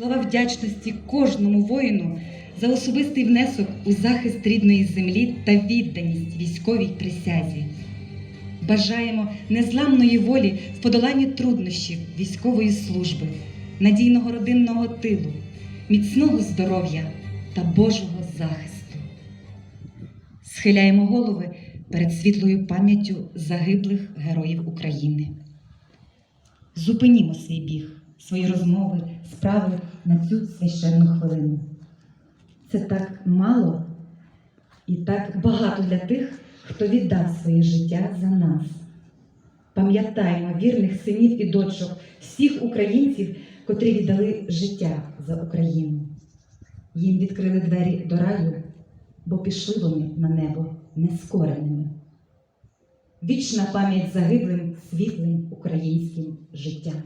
Слова вдячності кожному воїну за особистий внесок у захист рідної землі та відданість військовій присязі. Бажаємо незламної волі в подоланні труднощів військової служби, надійного родинного тилу, міцного здоров'я та Божого захисту. Схиляємо голови перед світлою пам'яттю загиблих героїв України. Зупинімо свій біг, свої розмови, справи на цю священну хвилину. Це так мало і так багато для тих, хто віддав своє життя за нас. Пам'ятаємо вірних синів і дочок, всіх українців, котрі віддали життя за Україну. Їм відкрили двері до раю, бо пішли вони на небо нескореними. Вічна пам'ять загиблим світлим українським життям.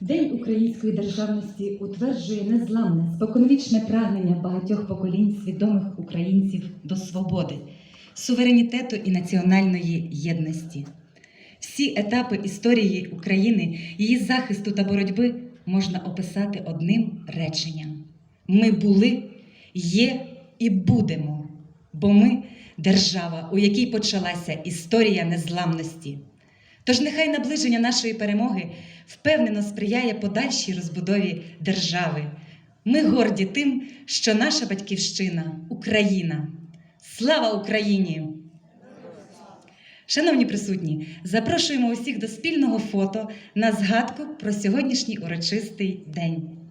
День української державності утверджує незламне, споконвічне прагнення багатьох поколінь свідомих українців до свободи, суверенітету і національної єдності. Всі етапи історії України, її захисту та боротьби можна описати одним реченням: ми були, є і будемо, бо ми держава, у якій почалася історія незламності. Тож нехай наближення нашої перемоги впевнено сприяє подальшій розбудові держави. Ми горді тим, що наша батьківщина Україна. Слава Україні! Шановні присутні, запрошуємо усіх до спільного фото на згадку про сьогоднішній урочистий день.